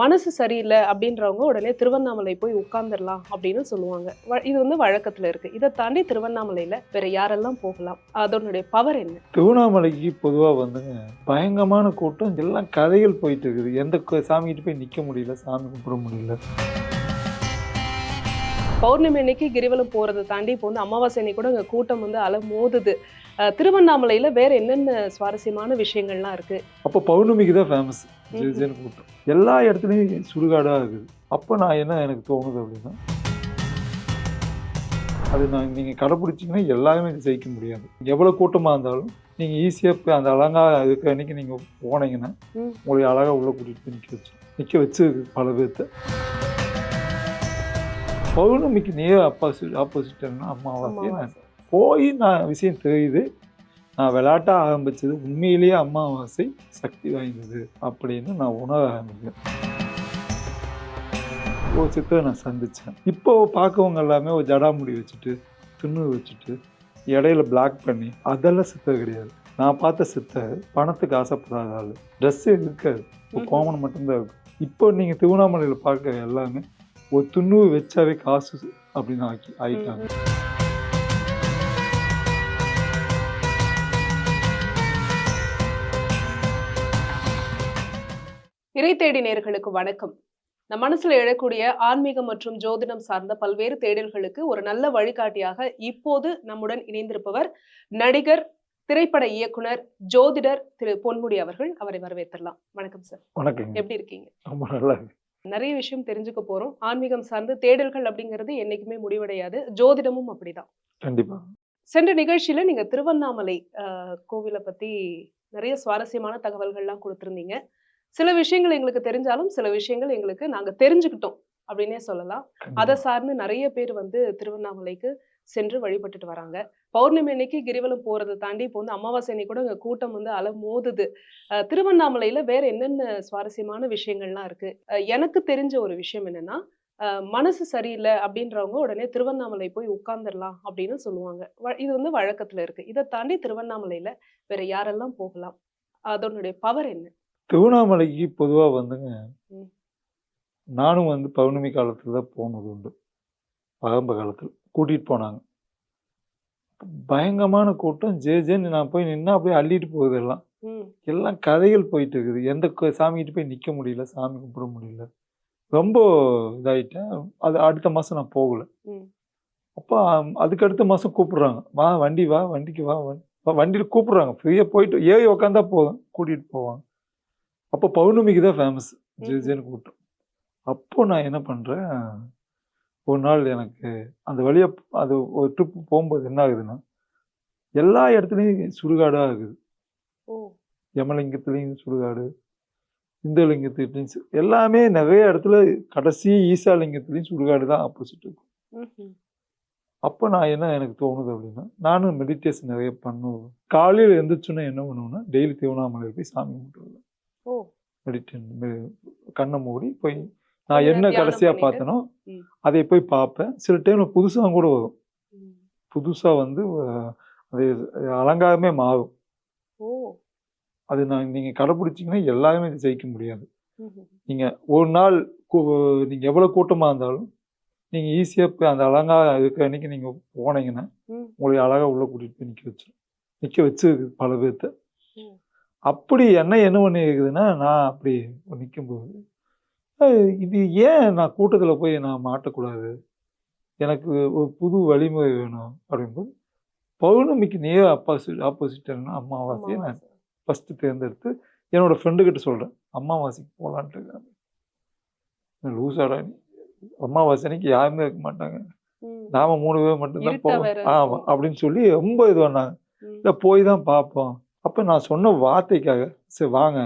மனசு சரியில்லை அப்படின்றவங்க உடனே திருவண்ணாமலை போய் உட்கார்ந்துடலாம் அப்படின்னு சொல்லுவாங்க. இது வந்து வழக்கத்துல இருக்கு. இதை தாண்டி திருவண்ணாமலையில வேற யாரெல்லாம் போகலாம்? அதனுடைய பவர் என்ன? திருவண்ணாமலைக்கு பொதுவாக வந்துங்க பயங்கரமான கூட்டம். எல்லாம் கதைகள் போயிட்டு இருக்குது. எந்த சாமிகிட்ட போய் நிற்க முடியல. சாமி கும்பிட முடியல. பௌர்ணமி அன்னைக்கு கிரிவலம் போறதை தாண்டி இப்போ வந்து அமாவாசை அன்னைக்கு கூட இங்க கூட்டம் வந்து அலை மோதுது திருவண்ணாமலையில வேற என்னென்ன சுவாரஸ்யமான விஷயங்கள்லாம் இருக்கு? அப்போ பௌர்ணமிக்கு தான் ஃபேமஸ் கூட்டம். எல்லா இடத்துலையும் சுடுகாடாக இருக்குது அப்போ நான் என்ன எனக்கு தோணுது அப்படின்னா அது நான் நீங்கள் கடைப்பிடிச்சிங்கன்னா எல்லாருமே ஜெயிக்க முடியாது. எவ்வளோ கூட்டமாக இருந்தாலும் நீங்கள் ஈஸியாக போய் அந்த அழகா இருக்க அன்னைக்கு நீங்கள் போனீங்கன்னா. உங்களை அழகாக உள்ளே கூட்டிகிட்டு போய் நிற்க வச்சு நிற்க வச்சு பல பேர்த்த. பௌர்ணமிக்கு நேர் ஆப்போசிட் ஆப்போசிட்னா அம்மாவாசை. நான். போய் நான் விஷயம் தெரியுது. நான் விளையாட்ட ஆரம்பிச்சது உண்மையிலேயே அமாவாசை சக்தி வாய்ந்தது அப்படின்னு நான் உணர ஆரம்பிச்சேன் ஒரு சித்தரை நான் சந்தித்தேன். இப்போ பார்க்கவங்க எல்லாமே ஒரு ஜடாமுடி வச்சுட்டு துண்ணு வச்சுட்டு இடையில பிளாக் பண்ணி அதெல்லாம் சித்தர் கிடையாது. நான் பார்த்த சித்தர் பணத்துக்கு ஆசைப்படாத ஆள். ட்ரெஸ்ஸே இருக்காது ஒரு ம்ஹும். கோமன் மட்டும்தான் இருக்கும். இப்போ நீங்கள் திருவண்ணாமலையில் பார்க்குற எல்லாமே ஒரு துண்ணூறு வச்சாவே காசு அப்படின்னு ஆக்கி ஆயிட்டாங்க. இறை தேடி நேர்களுக்கு வணக்கம். நம் மனசுல எழக்கூடிய ஆன்மீகம் மற்றும் ஜோதிடம் சார்ந்த பல்வேறு தேடல்களுக்கு ஒரு நல்ல வழிகாட்டியாக இப்போது நம்முடன் இணைந்திருப்பவர் நடிகர் திரைப்பட இயக்குனர் ஜோதிடர் திரு பொன்முடி அவர்கள். அவரை வரவேற்றலாம் வணக்கம் சார். வணக்கங்க. எப்படி இருக்கீங்க? ரொம்ப நல்லா இருக்கு. நிறைய விஷயம் தெரிஞ்சுக்க போறோம். ஆன்மீகம் சார்ந்து தேடல்கள் அப்படிங்கிறது என்னைக்குமே முடிவடையாது. ஜோதிடமும் அப்படிதான். கண்டிப்பா. சென்ற நிகழ்ச்சியில நீங்க திருவண்ணாமலை கோவிலை பத்தி நிறைய சுவாரஸ்யமான தகவல்கள்லாம் கொடுத்திருந்தீங்க. சில விஷயங்கள் எங்களுக்கு தெரிஞ்சாலும் சில விஷயங்கள் எங்களுக்கு நாங்க தெரிஞ்சுக்கிட்டோம் அப்படின்னே சொல்லலாம். அதை சார்ந்து நிறைய பேர் வந்து திருவண்ணாமலைக்கு சென்று வழிபட்டுட்டு வராங்க. பௌர்ணமி அன்னைக்கு கிரிவலம் போறதை தாண்டி இப்போ வந்து அமாவாசை அன்னைக்கு கூட இங்க கூட்டம் வந்து அலை மோதுது திருவண்ணாமலையில வேற என்னென்ன சுவாரஸ்யமான விஷயங்கள்லாம் இருக்கு? எனக்கு தெரிஞ்ச ஒரு விஷயம் என்னன்னா மனசு சரியில்லை அப்படின்றவங்க உடனே திருவண்ணாமலை போய் உட்கார்ந்துடலாம் அப்படின்னு சொல்லுவாங்க. இது வந்து வழக்கத்துல இருக்கு. இதை தாண்டி திருவண்ணாமலையில வேற யாரெல்லாம் போகலாம்? அதனுடைய பவர் என்ன? திருவண்ணாமலைக்கு பொதுவா வந்துங்க. நானும் வந்து பௌர்ணமி காலத்துல தான் போனது உண்டு. ஆரம்ப காலத்துல கூட்டிட்டு போனாங்க. பயங்கரமான கூட்டம். ஜே ஜேன்னு நான் போய் நின்னா அப்படியே அள்ளிட்டு போகுது எல்லாம். எல்லாம் கதைகள் போயிட்டு இருக்குது. எந்த சாமிகிட்ட போய் நிற்க முடியல சாமி கும்பிட முடியல. ரொம்ப இதாயிட்டேன். அது அடுத்த மாதம் நான் போகல. அப்போ அதுக்கு அடுத்த மாதம் கூப்பிடுறாங்க. வா வண்டி வா வண்டிக்கு வா வண்டி வண்டியில் கூப்பிடுறாங்க. ஃப்ரீயாக போயிட்டு ஏறி உக்காந்தா போதும். கூட்டிகிட்டு போவாங்க. அப்போ பௌர்ணமிக்கு தான் ஃபேமஸ் ஜெயிஜேன்னு கூட்டம் அப்போ நான் என்ன பண்ணுறேன் ஒரு நாள் எனக்கு அந்த வழியாக அது ஒரு ட்ரிப் போகும்போது என்ன ஆகுதுன்னா எல்லா இடத்துலையும் சுடுகாடாக இருக்குது. யமலிங்கத்துலேயும் சுடுகாடு இந்த லிங்கத்துலேயும் எல்லாமே நிறைய இடத்துல கடைசி ஈசா லிங்கத்துலேயும் சுடுகாடு தான் ஆப்போசிட் இருக்கும். அப்போ நான் என்ன எனக்கு தோணுது அப்படின்னா நானும் மெடிடேஷன் நிறைய பண்ணுவேன். காலையில் எந்திரிச்சோன்னே என்ன பண்ணுவேன்னா டெய்லி திருவண்ணாமலை போய் சாமி கும்பிட்டுருவேன். ஓ மெடிடேஷன் கண்ணை மூடி போய் நான் என்ன பண்ணிட்டு. பார்த்தனோ. அதை போய் பார்ப்பேன் சில டைமில் புதுசாக கூட வரும் ம். புதுசாக வந்து அது அலங்காரமே மாறும் அது நான் நீங்கள் கடைப்பிடிச்சிங்கன்னா எல்லாருமே ஜெயிக்க முடியாது. நீங்கள் ஒரு நாள் நீங்கள் எவ்வளோ கூட்டமாக இருந்தாலும் நீங்கள் ஈஸியாக போய் அந்த அழகா இருக்க அன்னைக்கு நீங்கள் போனீங்கன்னா ம். உங்களை அழகாக உள்ளே கூட்டிகிட்டு போய் நிற்க வச்சு நிற்க வச்சு பல பேர்த்த. அப்படி என்ன என்ன பண்ணி இருக்குதுன்னா நான் அப்படி நிற்கும்போது இது ஏன் நான் கூட்டத்தில் போய் நான் மாட்டக்கூடாது எனக்கு ஒரு புது வழிமுறை வேணும் அப்படிங்கும்போது பௌர்ணமிக்கு நேர் ஆப்போசிட் ஆப்போசிட்னா அமாவாசையை நான். ஃபஸ்ட்டு தேர்ந்தெடுத்து என்னோட ஃப்ரெண்டுக்கிட்ட சொல்கிறேன் அம்மாவாசைக்கு போகலான்ட்டு இருக்காங்க லூசாடா அம்மாவாசை அன்னைக்கு யாருமே இருக்க மாட்டாங்க. நாம மூணு பேர் மட்டும்தான் போவோம் ஆமாம். அப்படின்னு சொல்லி ரொம்ப இது பண்ணாங்க. இல்லை போய் தான் பார்ப்போம் அப்போ நான் சொன்ன வார்த்தைக்காக சரி வாங்க.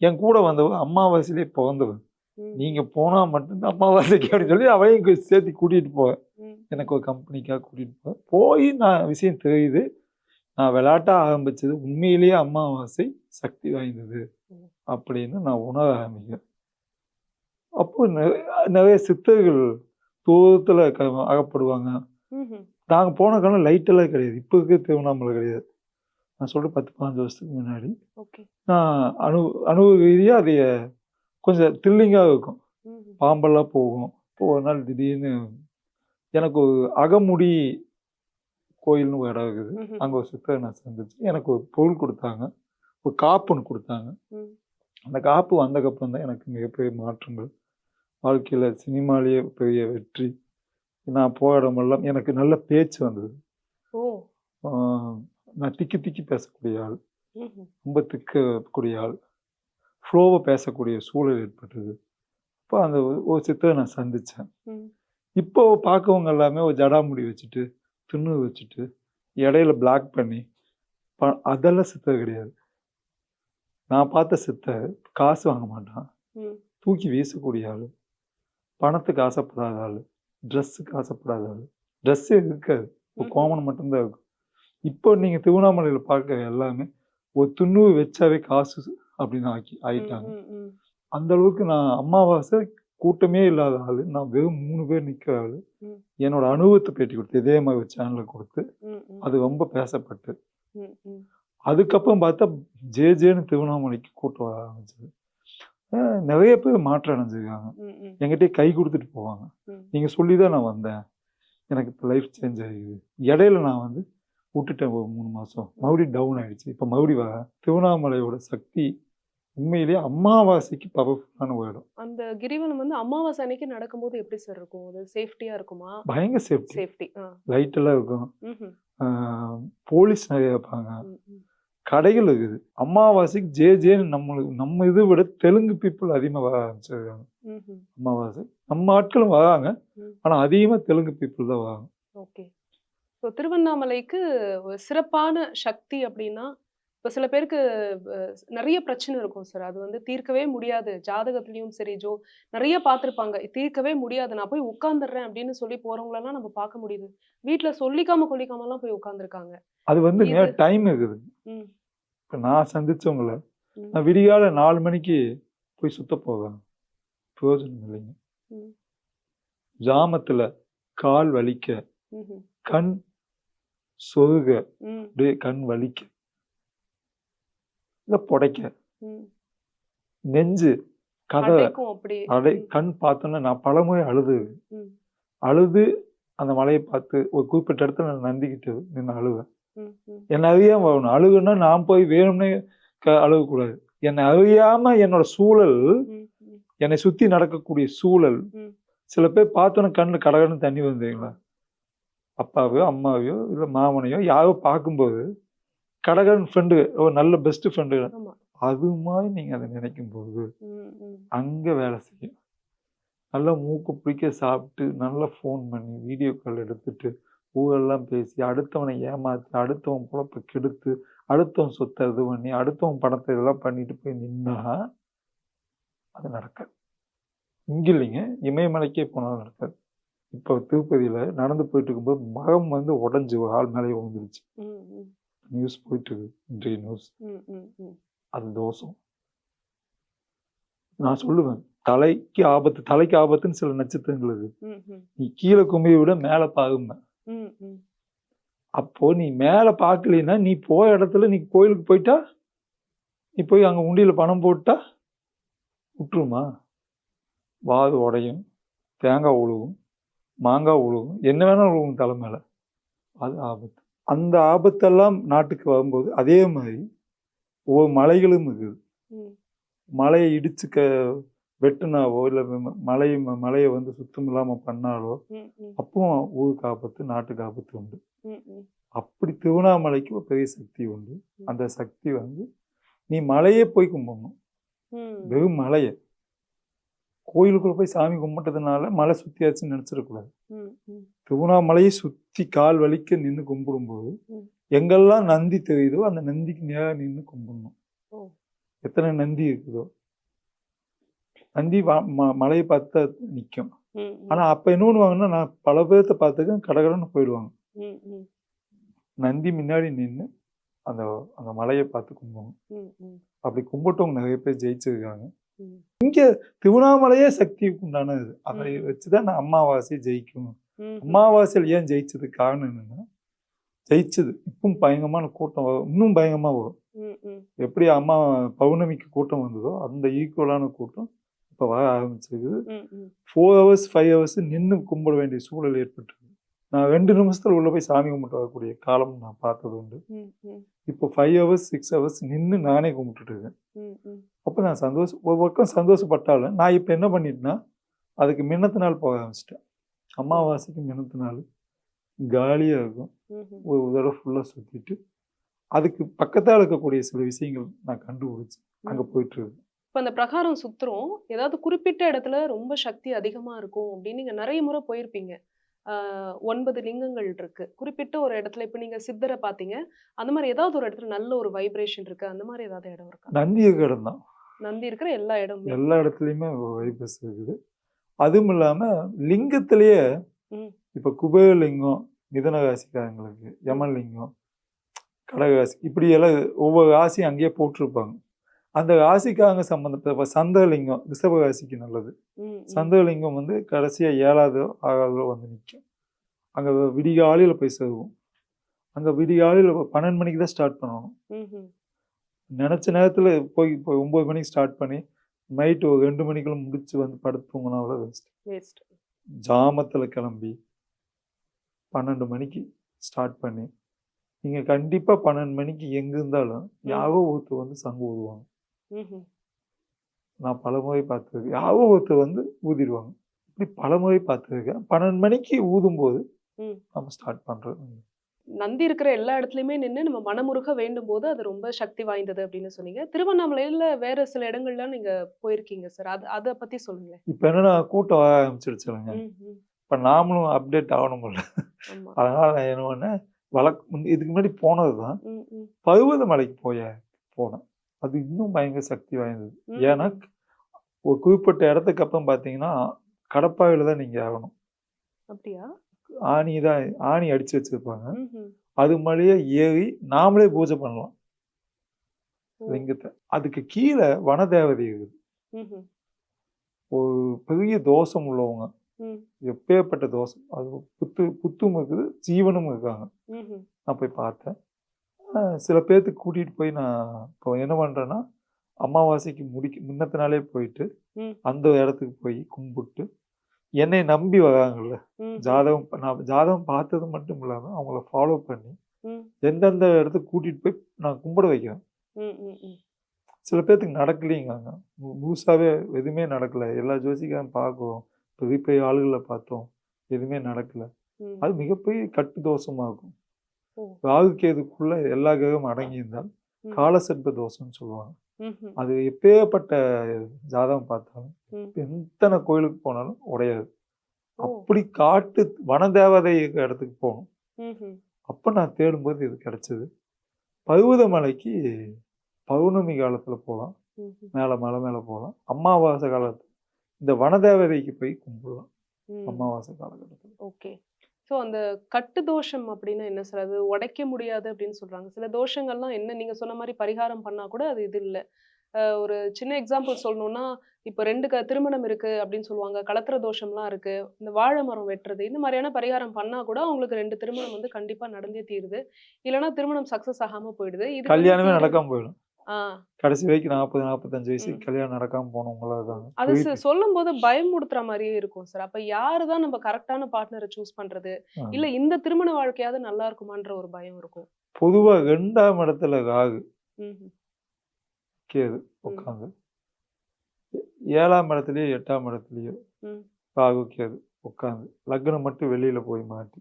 என் கூட வந்தவ அம்மாவாசையிலே பிறந்தவ ம். நீங்கள் போனால் மட்டும்தான் அம்மாவாசைக்கு அப்படின்னு சொல்லி அவையும் சேர்த்து கூட்டிகிட்டு போவேன். எனக்கு ஒரு கம்பெனிக்காக கூட்டிகிட்டு போவேன். போய் நான் விஷயம் தெரியுது. நான் விளையாட்ட ஆரம்பிச்சது உண்மையிலேயே அமாவாசை சக்தி வாய்ந்தது. அப்படின்னு நான் உணர ஆரம்பிக்கிறேன். அப்போ நிறைய நிறைய சித்தர்கள் தூரத்தில் க அகப்படுவாங்க. நாங்கள் போன காலம் லைட்டெல்லாம் கிடையாது. இப்போ இருக்க திருவண்ணாமலை கிடையாது. நான் சொல்கிற பத்து பதினஞ்சு வருஷத்துக்கு முன்னாடி. நான் அணு அனுபவ ரீதியாக அதைய கொஞ்சம் த்ரில்லிங்காக இருக்கும். பாம்பெல்லாம் போகும். இப்போ ஒரு நாள் திடீர்னு எனக்கு ஒரு அகமுடி கோயில்னு ஒரு இடம் இருக்குது. அங்கே ஒரு சித்தரை நான் சந்திச்சு எனக்கு ஒரு பொருள் கொடுத்தாங்க. ஒரு காப்பு ஒன்று கொடுத்தாங்க. அந்த காப்பு வந்தக்கப்புறம் தான் எனக்கு மிகப்பெரிய மாற்றங்கள். வாழ்க்கையில் சினிமாலேயே பெரிய வெற்றி. நான் போகிற இடமெல்லாம் எனக்கு நல்ல பேச்சு வந்தது. நான் திக்கி திக்கி பேசக்கூடிய ஆள் ரொம்ப திக்கக்கூடிய ஆள் ஃப்ளோவை பேசக்கூடிய சூழல் ஏற்பட்டது. இப்போ அந்த ஒரு- சித்தரை நான் சந்தித்தேன் இப்போ பார்க்கவங்க எல்லாமே ஒரு ஜடாமுடி வச்சுட்டு துண்ணு வச்சுட்டு இடையில பிளாக் பண்ணி ப- அதெல்லாம் சித்தர் கிடையாது. நான் பார்த்த சித்தர் காசு வாங்க மாட்டான். தூக்கி வீசக்கூடிய ஆள். பணத்துக்கு ஆசைப்படாத ஆள். ட்ரெஸ்ஸுக்கு ஆசைப்படாத ஆள். ட்ரெஸ்ஸே இருக்காது. ஒரு ம், கோமன் மட்டும்தான் இருக்கும் இப்போ நீங்கள் திருவண்ணாமலையில் பார்க்குற எல்லாமே ஒரு துண்ணூறு வச்சாவே காசு அப்படின்னு ஆக்கி ஆயிட்டாங்க. அந்த அளவுக்கு நான் அமாவாசை கூட்டமே இல்லாத ஆள். நான் வெறும் மூணு பேர் நிற்கிற ஆள். என்னோட அனுபவத்தை பேட்டி கொடுத்து இதே மாதிரி ஒரு சேனலில் கொடுத்து அது ரொம்ப பேசப்பட்டு. அதுக்கப்புறம் பார்த்தா ஜே ஜேன்னு திருவண்ணாமலைக்கு கூட்டம் வர ஆரம்பிச்சது. நிறைய பேர் மாற்றம் அடைஞ்சிருக்காங்க. என்கிட்டயே கை கொடுத்துட்டு போவாங்க. நீங்கள் சொல்லி தான் நான் வந்தேன். எனக்கு இப்போ லைஃப் சேஞ்ச் ஆகிடுது இடையில நான் வந்து விட்டுட்டேன் ஒரு மூணு மாதம் மறுபடியும் டவுன் ஆயிடுச்சு. இப்போ மறுபடியும் வரேன் திருவண்ணாமலையோட சக்தி உண்மையிலேயே அமாவாசைக்கு பவர்ஃபுல்லான ஒரு இடம். அந்த கிரிவலம் வந்து அமாவாசை அன்னைக்கு நடக்கும்போது எப்படி சார் இருக்கும்? அது சேஃப்டியா இருக்குமா? பயங்கர சேஃப்டி சேஃப்டி லைட் எல்லாம் இருக்கும். போலீஸ் நிறைய இருப்பாங்க. கடைகள் இருக்குது. அமாவாசைக்கு ஜே ஜேன்னு நம்மளுக்கு நம்ம இதை விட தெலுங்கு பீப்புள் அதிகமாக வர ஆரம்பிச்சிருக்காங்க. அமாவாசை. நம்ம ஆட்களும் வராங்க. ஆனால் அதிகமாக தெலுங்கு பீப்புள் தான் வராங்க. ஓகே ஸோ திருவண்ணாமலைக்கு ஒரு சிறப்பான சக்தி அப்படின்னா இப்போ சில பேருக்கு நிறைய பிரச்சனை இருக்கும் சார். அது வந்து தீர்க்கவே முடியாது. ஜாதகத்துலேயும் சரி ஜோ நிறைய பார்த்துருப்பாங்க. தீர்க்கவே முடியாது. நான் போய் உட்காந்துடுறேன் அப்படின்னு சொல்லி போறவங்களெல்லாம் நம்ம பார்க்க முடியுது. வீட்டில் சொல்லிக்காம கொல்லிக்காமலாம் போய் உட்காந்துருக்காங்க அது வந்து டைம் இருக்குது. இப்போ நான் சந்திச்சவங்கள. நான் விடிகால நாலு மணிக்கு போய் சுத்த போவேன் பிரயோஜனம் இல்லைங்க. ஜாமத்தில் கால் வலிக்க. கண் சொருக அப்படியே கண் வலிக்க இல்லை புடைக்க நெஞ்சு கதை அடை கண் பார்த்தோன்னா நான் பலமுறை அழுது. அழுது அந்த மலையை பார்த்து ஒரு குறிப்பிட்ட இடத்துல நான் நந்திக்கிட்டு நின்று அழுவேன். என்னை அறியாம வரணும் அழுகுன்னா நான் போய் வேணும்னே க அழுகக்கூடாது. என்னை அறியாம என்னோட சூழல் என்னை சுத்தி நடக்கக்கூடிய சூழல். சில பேர் பார்த்தோன்னே கண்ணில் கடகடன்னு தண்ணி வந்தீங்களா அப்பாவையோ அம்மாவையோ இல்லை மாமனையோ யாரோ பார்க்கும்போது கடகடன் ஃப்ரெண்டு ஒரு நல்ல பெஸ்ட் ஃப்ரெண்டு அது மாதிரி நீங்கள் அதை நினைக்கும் போது அங்கே வேலை செய்யும். நல்லா மூக்கு பிடிக்க சாப்பிட்டு நல்லா ஃபோன் பண்ணி வீடியோ கால் எடுத்துட்டு ஊரெல்லாம் பேசி அடுத்தவனை ஏமாத்தி அடுத்தவன் பொழப்பை கெடுத்து அடுத்தவன் சொத்தை இது பண்ணி அடுத்தவன் பணத்தை இதெல்லாம் பண்ணிட்டு போய் நின்னா அது நடக்காது. இங்க இல்லைங்க இமயமலைக்கே போனாலும் நடக்காது. இப்போ திருப்பதியில் நடந்து போயிட்டு இருக்கும்போது மரம் வந்து உடஞ்சி ஒரு ஆள் மேலே விழுந்துருச்சு. நியூஸ் போயிட்டு இருக்கு. இன்றைய நியூஸ். அது தோஷம். நான் சொல்லுவேன் தலைக்கு ஆபத்து தலைக்கு ஆபத்துன்னு சில நட்சத்திரங்கள் இருக்கு. ம், ம், நீ கீழே கும்பியை விட மேலே ம். அப்போ நீ மேலே பார்க்கலைன்னா நீ போய இடத்துல நீ கோயிலுக்கு போயிட்டா நீ போய் அங்கே உண்டியில் பணம் போட்டா விட்டுருமா வாது உடையும் தேங்காய் உழுவும். மாங்காய் உழுவும். என்ன வேணாலும் உழுவும் தலை மேலே. அது ஆபத்து. அந்த ஆபத்தெல்லாம் நாட்டுக்கு வரும்போது அதே மாதிரி ஒவ்வொரு மலைகளும் இருக்குது. மலையை இடிச்சு க வெட்டுனாவோ இல்லை மலை மலையை வந்து சுத்தம் இல்லாமல் பண்ணாலோ அப்பவும் ஊருக்கு ஆபத்து நாட்டுக்கு ஆபத்து உண்டு. அப்படி திருவண்ணாமலைக்கு ஒரு பெரிய சக்தி உண்டு. அந்த சக்தி வந்து நீ மலையே போய் கும்பிடணும். வெறும் மலையை. கோயிலுக்குள்ள போய் சாமி கும்பிட்டதுனால மலை சுத்தியாச்சுன்னு நினைச்சிடக்கூடாது. திருவண்ணாமலையை சுத்தி கால் வலிக்க நின்று கும்பிடும்போது. எங்கெல்லாம் நந்தி தெரியுதோ அந்த நந்திக்கு நேராக நின்று கும்பிடணும். எத்தனை நந்தி இருக்குதோ. நந்தி மலையை பார்த்தா நிற்கும் ஆனா அப்ப என்ன பண்ணுவாங்கன்னா நான் பல பேர்த்த பார்த்துக்க கடகடன்னு போயிடுவாங்க. நந்தி முன்னாடி நின்று அந்த அந்த மலையை பார்த்து கும்பிடுவாங்க அப்படி கும்பிட்டவங்க நிறைய பேர் ஜெயிச்சிருக்காங்க. இங்க திருவண்ணாமலையே சக்திக்கு உண்டானது அதை ம். வச்சுதான் நான் அமாவாசை ஜெயிக்கும் ம், அமாவாசையில் ஏன் ஜெயிச்சது காரணம் என்னன்னா ஜெயிச்சது. இப்பவும் பயங்கரமான கூட்டம் வரும் இன்னும் பயங்கரமா வரும். எப்படி அம்மா பௌர்ணமிக்கு கூட்டம் வந்ததோ அந்த ஈக்குவலான கூட்டம் இப்போ வர ஆரம்பிச்சிருக்குது. ஃபோர் ஹவர்ஸ் ஃபைவ் ஹவர்ஸ் நின்று கும்பிட வேண்டிய சூழல் ஏற்பட்டிருக்கு. நான் ரெண்டு நிமிஷத்துல உள்ள போய் சாமி கும்பிட்டு வரக்கூடிய காலம் நான் பார்த்தது உண்டு. இப்போ ஃபைவ் ஹவர்ஸ் சிக்ஸ் ஹவர்ஸ் நின்று நானே கும்பிட்டுட்டு இருக்கேன். அப்போ நான் சந்தோஷம் ஒரு பக்கம் சந்தோஷப்பட்டாலும் நான் இப்போ என்ன பண்ணிட்டேன்னா அதுக்கு மின்னத்து நாள் போக ஆரம்பிச்சிட்டேன். அமாவாசைக்கு மின்னத்து நாள் காலியாக இருக்கும். ஒரு தடவை ஃபுல்லாக சுற்றிட்டு அதுக்கு பக்கத்தால் இருக்கக்கூடிய சில விஷயங்கள் நான் கண்டுபிடிச்சி அங்கே போயிட்டு இருக்கு இப்ப அந்த பிரகாரம் சுத்துறோம். ஏதாவது குறிப்பிட்ட இடத்துல ரொம்ப சக்தி அதிகமா இருக்கும் அப்படின்னு நீங்க நிறைய முறை போயிருப்பீங்க. ஒன்பது லிங்கங்கள் இருக்கு. குறிப்பிட்ட ஒரு இடத்துல இப்ப நீங்க சித்தரை பாத்தீங்க. அந்த மாதிரி ஏதாவது ஒரு இடத்துல நல்ல ஒரு வைப்ரேஷன் இருக்கு. அந்த மாதிரி ஏதாவது இடம் இருக்கா? நந்தி இடம் தான். நந்தி இருக்கிற எல்லா இடமுமே. எல்லா இடத்துலையுமே வைபஸ் இருக்குது. அதுவும் இல்லாமல் லிங்கத்திலேயே. இப்போ குபேரலிங்கம் மிதனராசிக்காரங்களுக்கு யமலிங்கம் கடகராசி இப்படி எல்லாம் ஒவ்வொரு ராசியும் அங்கேயே போட்டிருப்பாங்க. அந்த ராசிக்காரங்க சம்மந்தப்பட்ட இப்ப சந்திரலிங்கம் ரிஷப ராசிக்கு நல்லது ம், ம். சந்திரலிங்கம் வந்து கடைசியாக ஏழாவதோ ஆறாவதோ வந்து நிற்கும் அங்கே விடிகாலையில் போய் சேருவோம் அங்கே விடிகாலையில் பன்னெண்டு மணிக்கு தான் ஸ்டார்ட் பண்ணணும். நினச்ச நேரத்தில் போய் இப்போ ஒம்பது மணிக்கு ஸ்டார்ட் பண்ணி நைட்டு ஒரு ரெண்டு மணிக்குள்ள முடிச்சு வந்து படுத்து தூங்கினா அவ்வளோ வேஸ்ட். ஜாமத்தில் கிளம்பி பன்னெண்டு மணிக்கு ஸ்டார்ட் பண்ணி நீங்கள் கண்டிப்பாக பன்னெண்டு மணிக்கு எங்கே இருந்தாலும் யாரோ ஒருத்தர் வந்து சங்கு ஊதுவாங்க ம், ம். நான் பல முறை பார்த்துருக்கேன். ஒருத்தர் வந்து ஊதிடுவாங்க. இப்படி பல முறை பார்த்துருக்கேன். பன்னெண்டு மணிக்கு ஊதும்போது ம். நம்ம ஸ்டார்ட் பண்ணுறோம் நந்தி இருக்கிற எல்லா இடத்துலயுமே நின்னு நம்ம மனமுருக வேண்டும் போது அது ரொம்ப சக்தி வாய்ந்தது அப்படின்னு சொன்னீங்க. திருவண்ணாமலையில வேற சில இடங்கள்லாம் நீங்க போயிருக்கீங்க சார் அது அதை பத்தி சொல்லுங்களேன். இப்போ என்னன்னா கூட்டம் ம். இப்போ நாமளும் அப்டேட் ஆகணும்ல. ஆமா. அதனால என்ன பண்ணேன்? வழக்கு இதுக்கு முன்னாடி போனது தான். பருவத மலைக்கு போய போனேன். அது இன்னும் பயங்கர சக்தி வாய்ந்தது. ஏன்னா ஒரு குறிப்பிட்ட இடத்துக்கு அப்புறம் பார்த்தீங்கன்னா கடப்பாவையில் தான் நீங்கள் ஆகணும். அப்படியா? ஆணி தான் ஆணி அடிச்சு வச்சிருப்பாங்க. அது மேலேயே ஏறி நாமளே பூஜை பண்ணலாம். லிங்கத்தை. அதுக்கு கீழே வனதேவதை இருக்குது. ஒரு பெரிய தோஷம் உள்ளவங்க. எப்பேற்பட்ட தோஷம்? அது புத்து புத்தும் இருக்குது ஜீவனும் இருக்காங்க. நான் போய் பார்த்தேன். சில பேர்த்துக்கு கூட்டிகிட்டு போய் நான் இப்போ என்ன பண்ணுறேன்னா அமாவாசைக்கு முடிக்க முன்னத்த நாளே போயிட்டு. அந்த இடத்துக்கு போய் கும்பிட்டு என்னை நம்பி வராங்கல்ல ஜாதகம் நான் ஜாதகம் பார்த்தது மட்டும் இல்லாமல் அவங்கள ஃபாலோ பண்ணி எந்தெந்த இடத்துக்கு கூட்டிகிட்டு போய் நான் கும்பிட வைக்கிறேன். சில பேர்த்துக்கு நடக்கலைங்காங்க மு- முழுசாவே எதுவுமே நடக்கல எல்லா ஜோசிக்காரும் பார்க்குறோம் பெரிய பெரிய ஆளுகளை பார்த்தோம் எதுவுமே நடக்கல. அது மிகப்பெரிய கட்டு தோஷமா இருக்கும். ராகு கேதுக்குள்ள எல்லா கிரகமும் அடங்கியிருந்தால் ம். காலசர்ப்ப தோஷம்னு சொல்லுவாங்க. அது எப்பேற்பட்ட ஜாதகம் பார்த்தாலும். எத்தனை கோயிலுக்கு போனாலும் உடையாது. அப்படி காட்டு வனதேவதை இருக்கிற இடத்துக்கு போகணும். அப்போ நான் தேடும்போது இது கிடைச்சது பருவதமலைக்கு பௌர்ணமி காலத்துல போகலாம். மேலே மலை மேலே போகலாம் அமாவாசை காலத்துல இந்த வனதேவதைக்கு போய் கும்பிடலாம். அமாவாசை காலகட்டத்தில் ஓகே ஸோ அந்த கட்டு தோஷம் அப்படின்னா என்ன சார் அது உடைக்க முடியாது அப்படின்னு சொல்றாங்க. சில தோஷங்கள்லாம் என்ன நீங்க சொன்ன மாதிரி பரிகாரம் பண்ணா கூட அது இது இல்லை. ஒரு சின்ன எக்ஸாம்பிள் சொல்லணும்னா இப்போ ரெண்டு க திருமணம் இருக்கு அப்படின்னு சொல்லுவாங்க. கலத்திர தோஷம்லாம் இருக்கு. இந்த வாழை மரம் வெட்டுறது இந்த மாதிரியான பரிகாரம் பண்ணா கூட அவங்களுக்கு ரெண்டு திருமணம் வந்து கண்டிப்பா நடந்தே தீருது. இல்லைன்னா திருமணம் சக்சஸ் ஆகாம போயிடுது. இது கல்யாணமே நடக்காம போயிடும். கடைசி வரைக்கும் நாற்பது நாற்பத்தஞ்சு வயசு. கல்யாணம் நடக்காம போனவங்களா இருக்காங்க அது வீட்டு- சொல்லும் போது பயமுடுத்துற மாதிரியே இருக்கும் சார் அப்ப யாரு தான் நம்ம கரெக்டான பார்ட்னரை சூஸ் பண்றது. இல்ல இந்த திருமண வாழ்க்கையாவது நல்லா இருக்குமான்ற ஒரு பயம் இருக்கும் பொதுவா ரெண்டாம் இடத்துல ராகு. கேது உட்காந்து ஏழாம் இடத்துலயோ எட்டாம் இடத்துலயோ. ராகு கேது உட்காந்து லக்னம் மட்டும் வெளியில போய் மாட்டி.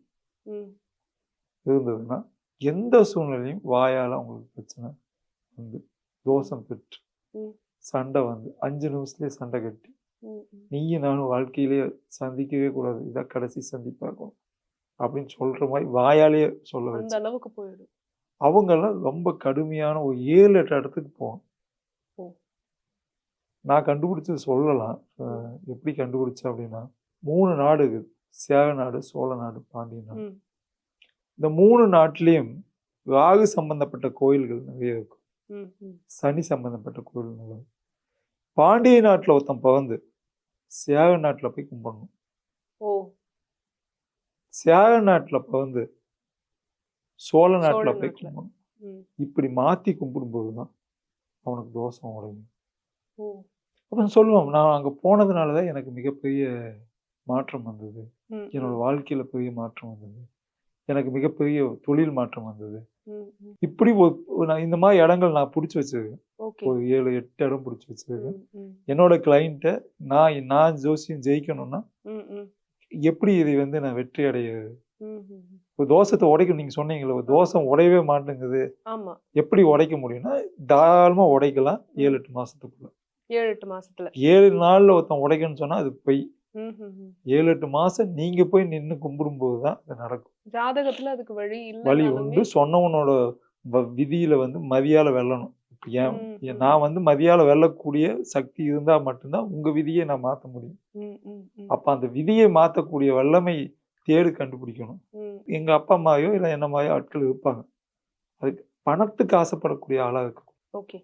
இருந்ததுன்னா எந்த சூழ்நிலையும் வாயால அவங்களுக்கு பிரச்சனை வந்து தோஷம் பெற்று. சண்டை வந்து அஞ்சு நிமிஷத்துலயே சண்டை கட்டி. நீயும் நானும் வாழ்க்கையிலேயே சந்திக்கவே கூடாது இதான் கடைசி சந்திப்பாகும் அப்படின்னு சொல்ற மாதிரி வாயாலேயே சொல்ல வச்சு அளவுக்கு போயிடும் அவங்கெல்லாம் ரொம்ப கடுமையான ஒரு ஏழு எட்டு இடத்துக்கு ஓ. நான் கண்டுபிடிச்சது சொல்லலாம் எப்படி கண்டுபிடிச்சேன் அப்படின்னா மூணு நாடு இருக்குது சேர நாடு சோழ நாடு பாண்டிய நாடு. இந்த மூணு நாட்டிலையும் ராகு சம்பந்தப்பட்ட கோயில்கள் நிறைய இருக்கும். சனி சம்பந்தப்பட்ட நிறைய இருக்கும். பாண்டிய நாட்டுல ஒருத்தன் பிறந்து சேர நாட்டுல போய் கும்பிடணும். ஓ. சேர நாட்டுல பிறந்து சோழ நாட்டுல போய். கும்பிடணும். இப்படி மாத்தி கும்பிடும்போது தான் அவனுக்கு தோஷம் உடையும். ஓ. அப்போ சொல்லுவோம் நான் அங்கே போனதுனால தான் எனக்கு மிகப்பெரிய மாற்றம் வந்தது. என்னோட வாழ்க்கையில பெரிய மாற்றம் வந்தது. எனக்கு மிகப்பெரிய தொழில் மாற்றம் வந்தது. இப்படி நான் இந்த மாதிரி இடங்கள் நான் பிடிச்சி வச்சிருக்கேன். ஒரு ஏழு எட்டு இடம் பிடிச்சி வச்சிருக்கேன். என்னோட கிளைண்ட்டை நான் நான் ஜோசியம் ஜெயிக்கணும்னா எப்படி இதை வந்து நான் வெற்றி அடைய. ஒரு தோசத்தை உடைக்கணும் நீங்க சொன்னீங்களே ஒரு தோசை உடையவே மாட்டேங்குது. ஆமா. எப்படி உடைக்க முடியும்னா தாராளமா உடைக்கலாம் ஏழு எட்டு மாசத்துக்குள்ள. ஏழு எட்டு மாசத்துல. ஏழு நாள்ல ஒருத்தன் உடைக்கணும்னு சொன்னா அது பொய். ஏழு எட்டு மாசம் நீங்க போய் நின்று கும்பிடும்போது தான் அது நடக்கும். ஜாதகத்துல அதுக்கு வழி வழி உண்டு. சொன்னவனோட விதியில வந்து மதியால வெல்லணும். ஏன். நான் வந்து மதியால வெல்லக்கூடிய சக்தி இருந்தா மட்டும்தான் உங்க விதியை நான் மாத்த முடியும். அப்ப அந்த விதியை மாத்தக்கூடிய வல்லமை தேடு கண்டுபிடிக்கணும். எங்க அப்பா அம்மாயோ இல்லை என்ன மாதிரியோ ஆட்கள் இருப்பாங்க. அதுக்கு பணத்துக்கு ஆசைப்படக்கூடிய ஆளா இருக்கு ஓகே.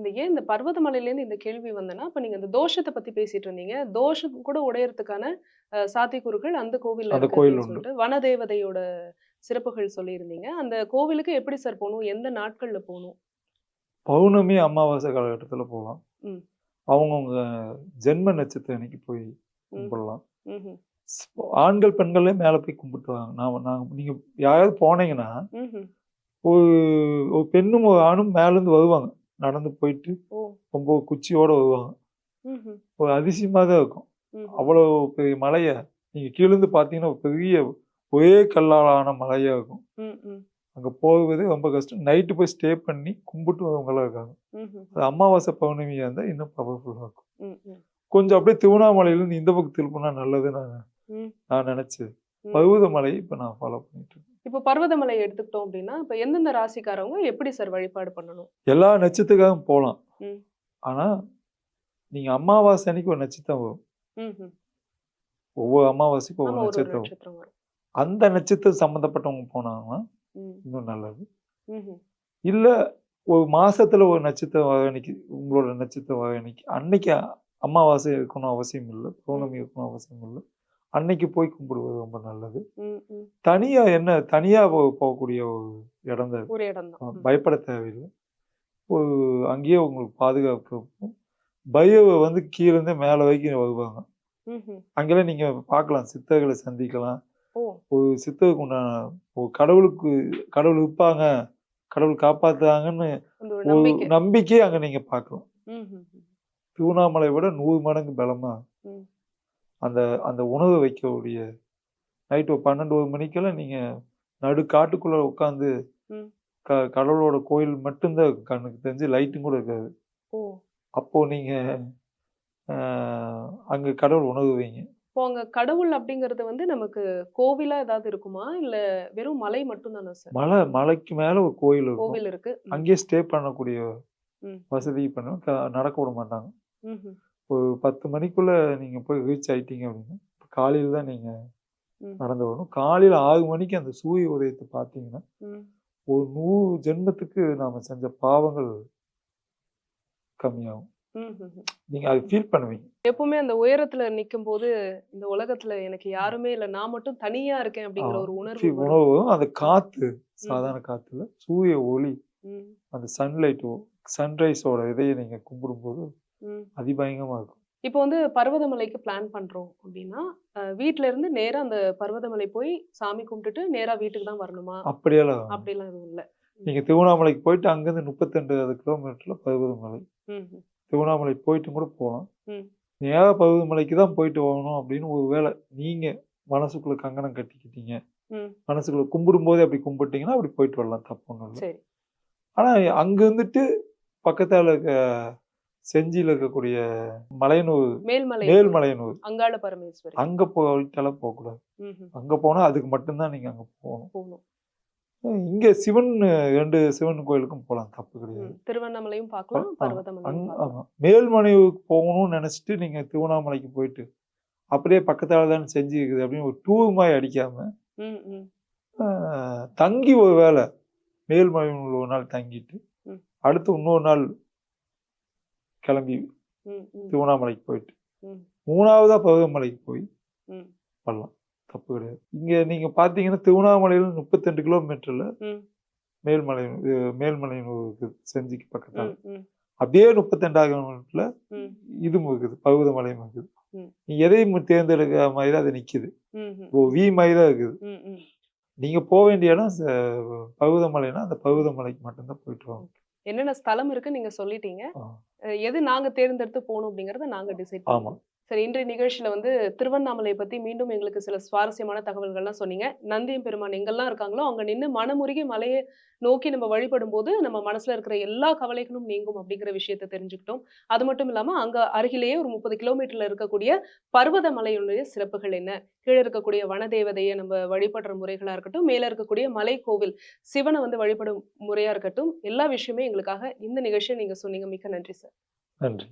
இந்த ஏன் இந்த பர்வதமலையில இருந்து இந்த கேள்வி வந்தனா அப்ப நீங்க இந்த தோஷத்தை பத்தி பேசிட்டு இருந்தீங்க. தோஷம் கூட உடையறதுக்கான சாத்தியக்கூறுகள் அந்த கோவில்ல அந்த கோயில். சொல்லிட்டு வனதேவதையோட சிறப்புகள் சொல்லியிருந்தீங்க. அந்த கோவிலுக்கு எப்படி சார் போகணும்? எந்த நாட்கள்ல போகணும்? பௌர்ணமி அமாவாசை காலகட்டத்துல போகலாம். அவங்கவுங்க ஜென்ம நட்சத்திரம் அன்னைக்கு போய் கும்பிடலாம். ஆண்கள் பெண்களே மேல போய் கும்பிட்டு வாங்க நான் நான் நீங்க யாராவது போனீங்கன்னா. ஒரு பெண்ணும் ஒரு ஆணும் மேல இருந்து வருவாங்க. நடந்து போயிட்டு ரொம்ப குச்சியோட வருவாங்க. ஒரு அதிசயமா தான் இருக்கும். ம்ஹும். அவ்வளவு பெரிய மலையை நீங்க கீழிருந்து பார்த்தீங்கன்னா ஒரு பெரிய ஒரே கல்லாலான மலையா இருக்கும். அங்க போவது ரொம்ப கஷ்டம். நைட்டு போய் ஸ்டே பண்ணி கும்பிட்டு வரவங்களாம் இருக்காங்க அது அமாவாசை பௌர்ணமியா இருந்தா இன்னும் பவர்ஃபுல்லா இருக்கும். கொஞ்சம் அப்படியே திருவண்ணாமலையில இருந்து இந்த பக்கம் திருப்பினா நல்லது நான் நினைச்சது ம். பருவதமலை இப்ப நான் ஃபாலோ பண்ணிட்டு இருக்கேன். இப்போ பர்வதமலை எடுத்துக்கிட்டோம் அப்படின்னா இப்ப எந்தெந்த ராசிக்காரவங்க எப்படி சார் வழிபாடு பண்ணணும்? எல்லா நட்சத்திரக்காகவும் போகலாம் ம். ஆனா நீங்க அமாவாசை அன்னைக்கு ஒரு நட்சத்திரம் வரும். ஒவ்வொரு அமாவாசைக்கும் ஒவ்வொரு நட்சத்திரம் வரும். அந்த நட்சத்திரம் சம்மந்தப்பட்டவங்க போனாங்கன்னா இன்னும் நல்லது. இல்ல ஒரு மாசத்துல ஒரு நட்சத்திரம் வர அன்னைக்கு உங்களோட நட்சத்திரம் வர அன்னைக்கு. அன்னைக்கு அமாவாசை இருக்கணும் அவசியம் இல்லை பௌர்ணமி இருக்கணும் அவசியம் இல்லை. அன்னைக்கு போய் கும்பிடுவது ரொம்ப நல்லது. தனியா என்ன தனியா போகக்கூடிய ஒரு இடம் தான் பயப்பட தேவையில்லை. ஒரு அங்கேயே உங்களுக்கு பாதுகாப்பு இருக்கும். பையவை வந்து கீழே இருந்து மேலே வரைக்கும் வருவாங்க. அங்கெல்லாம் நீங்க பார்க்கலாம் சித்தர்களை சந்திக்கலாம். ஒரு சித்தருக்கு உண்டான ஒரு கடவுளுக்கு கடவுள் இருப்பாங்க கடவுள் காப்பாத்துறாங்கன்னு ஒரு ஒரு நம்பிக்கை. நம்பிக்கையை அங்க நீங்க பார்க்கலாம். திருவண்ணாமலை விட நூறு மடங்கு பலமா. அந்த அந்த உணவு வைக்கக்கூடிய நைட்டு பன்னெண்டு ஒரு மணிக்கெல்லாம் நீங்க நடு காட்டுக்குள்ள உட்காந்து. க கடவுளோட கோயில் மட்டும்தான் கண்ணுக்கு தெரிஞ்சு லைட்டும் கூட இருக்காது. ஓ. அப்போ நீங்க ஆஹ், அங்க கடவுள் உணவு வைங்க. இப்போ அங்க கடவுள் அப்படிங்கறது வந்து நமக்கு கோவிலா ஏதாவது இருக்குமா? இல்ல வெறும் மலை மட்டும் தானே சார்? மலை மலைக்கு மேல ஒரு கோயில் இருக்கும். கோவில் இருக்கு. அங்கேயே ஸ்டே பண்ணக்கூடிய. வசதி பண்ணுவோம் க- நடக்க விட மாட்டாங்க. ஒரு பத்து மணிக்குள்ள நீங்க போய் ரீச் ஆயிட்டீங்க அப்படின்னா காலையில தான் நீங்க ம். நடந்து வரணும் காலையில ஆறு மணிக்கு அந்த சூரிய உதயத்தை பார்த்தீங்கன்னா. ஒரு நூறு ஜென்மத்துக்கு நாம செஞ்ச பாவங்கள் கம்மியாகும். நீங்க அதை ஃபீல் பண்ணுவீங்க எப்பவுமே அந்த உயரத்துல நிக்கும் போது இந்த உலகத்துல எனக்கு யாருமே இல்ல நான் மட்டும் தனியா இருக்கேன் அப்படிங்கிற ஒரு உணர்வு. உணவு. அந்த காத்து சாதாரண காத்துல சூரிய ஒளி அந்த சன்லைட் சன்ரைஸோட இதையை நீங்க கும்பிடும்போது ம். அதிபயங்கரமா இருக்கும். இப்போ வந்து பர்வதமலைக்கு பிளான் பண்றோம் அப்படின்னா வீட்ல இருந்து நேரா அந்த பர்வதமலை போய் சாமி கும்பிட்டுட்டு நேரா வீட்டுக்கு தான் வரணுமா? அப்படியெல்லாம் அப்படிலாம் எதுவும் இல்ல. நீங்க திருவண்ணாமலைக்கு போயிட்டு அங்கிருந்து முப்பத்தி ரெண்டு கிலோமீட்டர்ல பருவதமலை. திருவண்ணாமலை போயிட்டு கூட போகலாம். ம். நேரா பருவதமலைக்கு தான் போயிட்டு வரணும் அப்படின்னு ஒரு வேளை நீங்க மனசுக்குள்ள கங்கணம் கட்டிக்கிட்டீங்க. மனசுக்குள்ள கும்பிடும் போதே அப்படி கும்பிட்டீங்கன்னா அப்படி போயிட்டு வரலாம் தப்பு ஒன்றும் இல்லை. ஆனா அங்க இருந்துட்டு பக்கத்தால இருக்க செஞ்சியில இருக்கக்கூடிய மலையனூர் மேல்மலை மேல்மலையனூர் அங்காள பரமேஸ்வரி அங்க போயிட்டாலும் போகக்கூடாது. அங்க போனா அதுக்கு மட்டும்தான் நீங்க அங்க போகணும் போகணும் இங்க சிவன் ரெண்டு சிவன் கோயிலுக்கும் போகலாம் தப்பு கிடையாது. திருவண்ணாமலையும் பார்க்கலாம். மேல்மலையூருக்கு போகணும்னு நினைச்சிட்டு நீங்க திருவண்ணாமலைக்கு போயிட்டு அப்படியே பக்கத்தால தானே செஞ்சு இருக்குது அப்படின்னு ஒரு டூர் மாதிரி அடிக்காம தங்கி ஒரு வேளை மேல்மலையூர்ல ஒரு நாள் தங்கிட்டு. அடுத்து இன்னொரு நாள் கிளம்பி திருவண்ணாமலைக்கு போயிட்டு. மூணாவதா பருவமலைக்கு போய் ம், வரலாம். தப்பு கிடையாது. இங்க நீங்க பாத்தீங்கன்னா திருவண்ணாமலையில முப்பத்தி ரெண்டு கிலோமீட்டர்ல மேல்மலை இது மேல்மலையூருக்கு செஞ்சிக்கு பக்கத்தால. அப்படியே முப்பத்தெண்டாவது கிலோமீட்டர்ல ம். இது இருக்குது பகுதமலையும் இருக்குது ம். நீ எதையும் தேர்ந்தெடுக்கிற மாதிரி தான் அது நிக்குது. இப்போ வி மாதிரி தான் இருக்குது. நீங்க போக வேண்டிய இடம் ச- பகுதமலைனா அந்த பகுதமலைக்கு மட்டும்தான் போயிட்டு வாங்க. என்னென்ன ஸ்தலம் இருக்கு நீங்க சொல்லிட்டீங்க. எது நாங்க தேர்ந்தெடுத்து போகணும் அப்படிங்கறத நாங்க டிசைட் ஆமா. சரி இன்றைய நிகழ்ச்சியில் வந்து திருவண்ணாமலை பற்றி மீண்டும் எங்களுக்கு சில சுவாரஸ்யமான தகவல்கள்லாம் சொன்னீங்க. நந்தியம் பெருமான் எங்கெல்லாம் இருக்காங்களோ அங்கே நின்று மனமுருகி மலையை நோக்கி நம்ம வழிபடும் போது நம்ம மனசில் இருக்கிற எல்லா கவலைகளும் நீங்கும் அப்படிங்கிற விஷயத்தை தெரிஞ்சுக்கிட்டோம். அது மட்டும் இல்லாமல் அங்கே அருகிலேயே ஒரு முப்பது கிலோமீட்டரில் இருக்கக்கூடிய பர்வத மலையுடைய சிறப்புகள் என்ன? கீழே இருக்கக்கூடிய வனதேவதையை நம்ம வழிபடுற முறைகளாக இருக்கட்டும் மேலே இருக்கக்கூடிய மலை கோவில் சிவனை வந்து வழிபடும் முறையாக இருக்கட்டும் எல்லா விஷயமே எங்களுக்காக இந்த நிகழ்ச்சியை நீங்கள் சொன்னீங்க. மிக்க நன்றி சார். நன்றி.